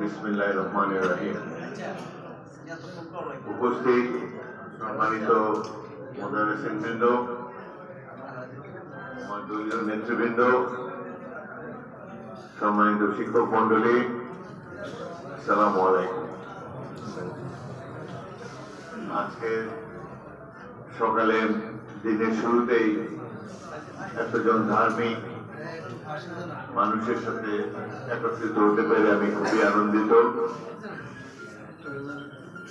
বিসমিল্লাহ রহমান রাহিম। উপস্থিত সম্মানিত মোদারেসিন বৃন্দ আমার দলীয় নেতৃবৃন্দ, সম্মানিত শিক্ষক মন্ডলী সালাম আলাইকুম। আজকে সকালে দিনের শুরুতেই এতজন ধার্মিক মানুষের সাথে একত্রিত হতে পেরে আমি খুবই আনন্দিত।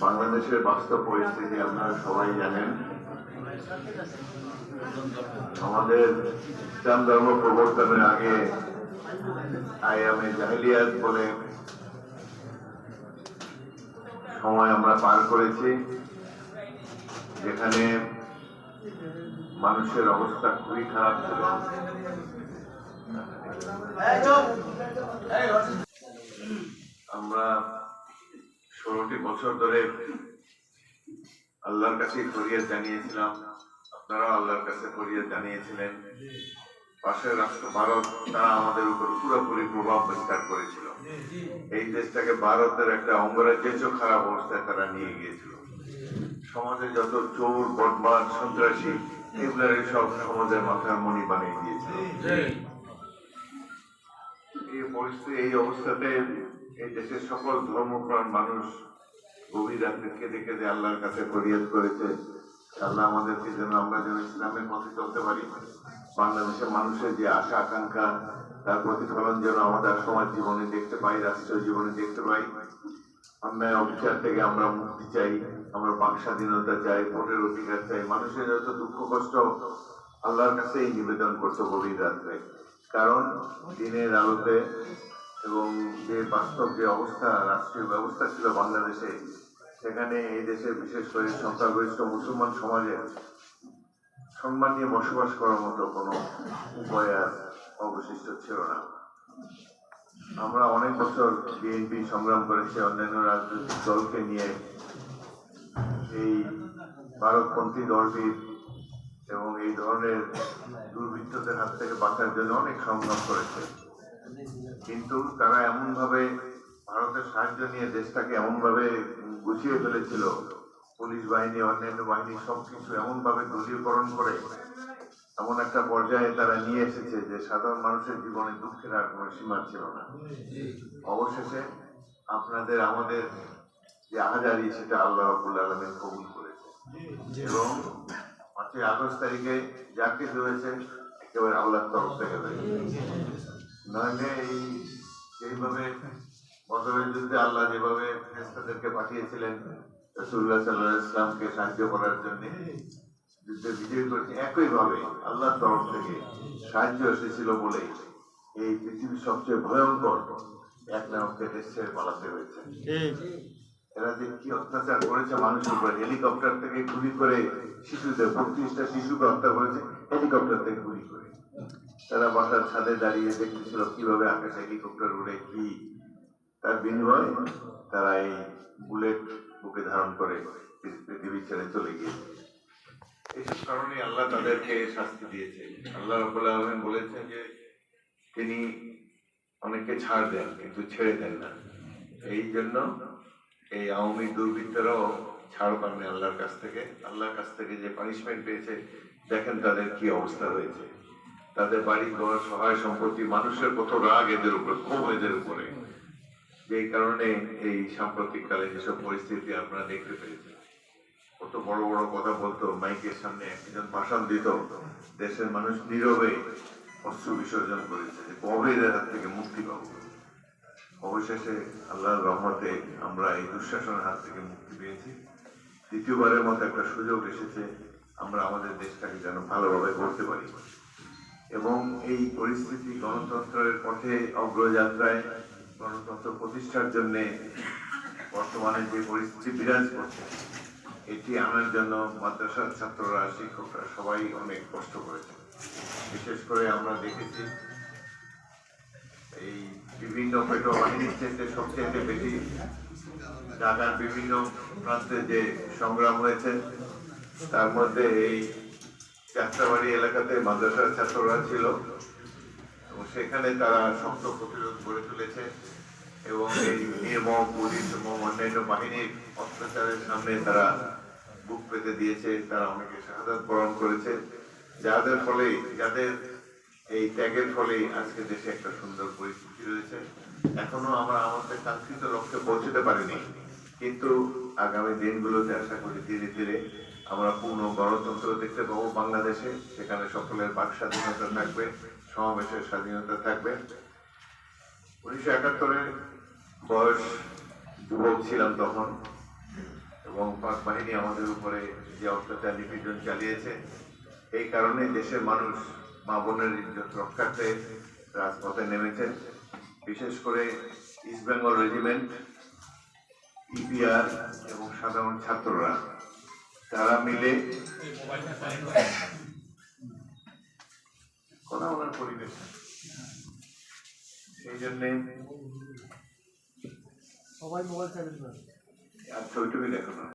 বাংলাদেশের বাস্তব পরিস্থিতি আপনারা সবাই জানেন। আমাদের ইসলাম ধর্ম প্রবর্তনের আগে আয়ামে জাহিলিয়াত বলে সময় আমরা পার করেছি, যেখানে মানুষের অবস্থা খুবই খারাপ ছিল। আমরা ষোলোটি বছর ধরে আল্লাহর কাছে ফরিয়াদ জানিয়েছিলাম। আপনারাও আল্লাহর কাছে ফরিয়াদ জানিয়েছিলেন। পাশের রাষ্ট্র ভারত, তারা আমাদের উপর পুরোপুরি প্রভাব বিস্তার করেছিল। এই দেশটাকে ভারতের একটা অঙ্গরাজ্যের চেয়েও খারাপ অবস্থায় তারা নিয়ে গিয়েছিল। সমাজে যত চোর বদমাস সন্ত্রাসী এগুলার সব সমাজের মাথার মনি বানিয়ে দিয়েছিল। পরিস্থিতি এই অবস্থাতে এই দেশের সকল ধর্মপ্রাণ মানুষ গভীর রাত্রে কেঁদে কেঁদে আল্লাহর কাছে ফরিয়াদ করেছে। আল্লাহ আমাদেরকে যেন আমরা যেন ইসলামের পথে চলতে পারি। বাংলাদেশের মানুষের যে আশা, আকাঙ্ক্ষা, তার প্রতিফলন যেন আমাদের সমাজ জীবনে দেখতে পাই, রাষ্ট্রীয় জীবনে দেখতে পাই। অন্যায় অবিচার থেকে আমরা মুক্তি চাই, আমরা বাক স্বাধীনতা চাই, ভোটের অধিকার চাই। মানুষের যত দুঃখ, কষ্ট, আল্লাহর কাছেই নিবেদন করতো গভীর রাত্রে। কারণ দিনের আলোতে এবং যে বাস্তব যে অবস্থা, রাষ্ট্রীয় ব্যবস্থা ছিল বাংলাদেশে, সেখানে এই দেশে বিশেষ করে সংখ্যাগরিষ্ঠ মুসলমান সমাজের সম্মান নিয়ে বসবাস করার মতো কোনো উপায় আর অবশিষ্ট ছিল না। আমরা অনেক বছর বিএনপি সংগ্রাম করেছি, অন্যান্য রাজনৈতিক দলকে নিয়ে। এই ভারতপন্থী দলটির এবং এই ধরনের দুর্বৃত্তদের হাত থেকে বাঁচার জন্য অনেক সংগ্রাম করেছে কিন্তু তারা এমন ভাবে ভারতের সাহায্য নিয়ে দেশটাকে এমন ভাবে গুছিয়ে ফেলেছিল। পুলিশ বাহিনী, অন্যান্য বাহিনী সবকিছু এমন ভাবে দলীয়করণ করে, এমন একটা পর্যায়ে তারা নিয়ে এসেছে যে সাধারণ মানুষের জীবনে দুঃখের আর কোনো সীমা ছিল না। অবশেষে আপনাদের, আমাদের যে আহাজারি, সেটা আল্লাহ রাবুল আলমের কবুল করেছে। পাঁচই আগস্ট তারিখে যা কিছু হয়েছে একেবারে আল্লাহর তরফ থেকে নইলে এই যেইভাবে বদরের যুদ্ধে আল্লাহ যেভাবে ফেরেশতাদেরকে পাঠিয়েছিলেন রসুল্লাহ সাল্লাহ ইসলামকে সাহায্য করার জন্য যুদ্ধে বিজয় করেছে, একইভাবে আল্লাহর তরফ থেকে সাহায্য এসেছিল বলে এই পৃথিবীর সবচেয়ে ভয়ঙ্কর এক নামকে দেশ ছেড়ে পালাতে হয়েছে। এরা যে কি অত্যাচার করেছে? মানুষের উপর হেলিকপ্টার থেকে গুলি করে শিশুদের বত্রিশটা শিশুকে হত্যা করেছে হেলিকপ্টার থেকে গুলি করে। তারা বাসার ছাদে দাঁড়িয়ে দেখতেছিল কীভাবে আকাশে হেলিকপ্টার উড়ে, কি? তার বিনিময়ে তারা এই বুলেট বুকে ধারণ করে পৃথিবী ছেড়ে চলে গিয়েছে। এইসব কারণে আল্লাহ তাদেরকে শাস্তি দিয়েছে। আল্লাহ রব্বুল আলমিন বলেছেন যে, তিনি অনেককে ছাড় দেন, কিন্তু ছেড়ে দেন না। এই জন্য এই আওয়ামী দুর্বৃত্তরাও ছাড় পাননি আল্লাহর কাছ থেকে। আল্লাহর কাছ থেকে যে পানিশমেন্ট পেয়েছে, দেখেন তাদের কি অবস্থা হয়েছে। তাদের বাড়ি ঘর, সহায় সম্পত্তি, মানুষের কত রাগ এদের উপরে ক্ষোভ এদের উপরে। যেই কারণে এই সাম্প্রতিককালে যেসব পরিস্থিতি আপনারা দেখতে পেয়েছেন। কত বড় বড় কথা বলতো, মাইকের সামনে একজন ভাষণ দিত, দেশের মানুষ নীরবে অস্ত্র বিসর্জন করেছে, যে কবে এদের হাত থেকে মুক্তি পাবো। অবশেষে আল্লাহর রহমতে আমরা এই দুঃশাসনের হাত থেকে মুক্তি পেয়েছি। দ্বিতীয়বারের মতো একটা সুযোগ এসেছে, আমরা আমাদের দেশটাকে যেন ভালোভাবে করতে পারি। এবং এই পরিস্থিতি গণতন্ত্রের পথে অগ্রযাত্রায় গণতন্ত্র প্রতিষ্ঠার জন্য বর্তমানে যে পরিস্থিতি বিরাজ করছে, এটি আনার জন্য মাদ্রাসার ছাত্ররা, শিক্ষকরা সবাই অনেক কষ্ট করেছে। বিশেষ করে আমরা দেখেছি এই বিভিন্ন পেটো বাহিনীর চেয়ে সবচেয়ে বেশি ঢাকার বিভিন্ন প্রান্তে যে সংগ্রাম হয়েছে, তার মধ্যে এই যাত্রাবাড়ি এলাকাতে মাদ্রাসার ছাত্ররা ছিল। এবং সেখানে তারা শক্ত প্রতিরোধ গড়ে তুলেছে এবং এই নির্মম পুলিশ এবং অন্যান্য বাহিনীর অত্যাচারের সামনে তারা বুক পেতে দিয়েছে। তারা অনেকে শাহাদাত বরণ করেছে। যাদের ফলে, যাদের এই ত্যাগের ফলে আজকে দেশে একটা সুন্দর পরিস্থিতি রয়েছে। এখনও আমরা আমাদের কাঙ্ক্ষিত লক্ষ্যে পৌঁছতে পারিনি। কিন্তু আগামী দিনগুলোতে আশা করি ধীরে ধীরে আমরা পূর্ণ গণতন্ত্র দেখতে পাবো বাংলাদেশে। সেখানে সকলের বাক স্বাধীনতা থাকবে, সমাবেশের স্বাধীনতা থাকবে। উনিশশো একাত্তরের বয়স যুবক ছিলাম তখন এবং পাক বাহিনী আমাদের উপরে যে অত্যাচার, নিপীড়ন চালিয়েছে, এই কারণে দেশের মানুষ মা বোনের ইজ্জত রক্ষার্থে রাজপথে নেমেছে বিশেষ করে ইস্ট বেঙ্গল রেজিমেন্ট ইপিআর এবং সাধারণ ছাত্ররা তারা মিলে কথা বলার পরিবেশ। সেই জন্যে সবাই মোবাইল চালিয়ে আর ছবিটুকু দেখো না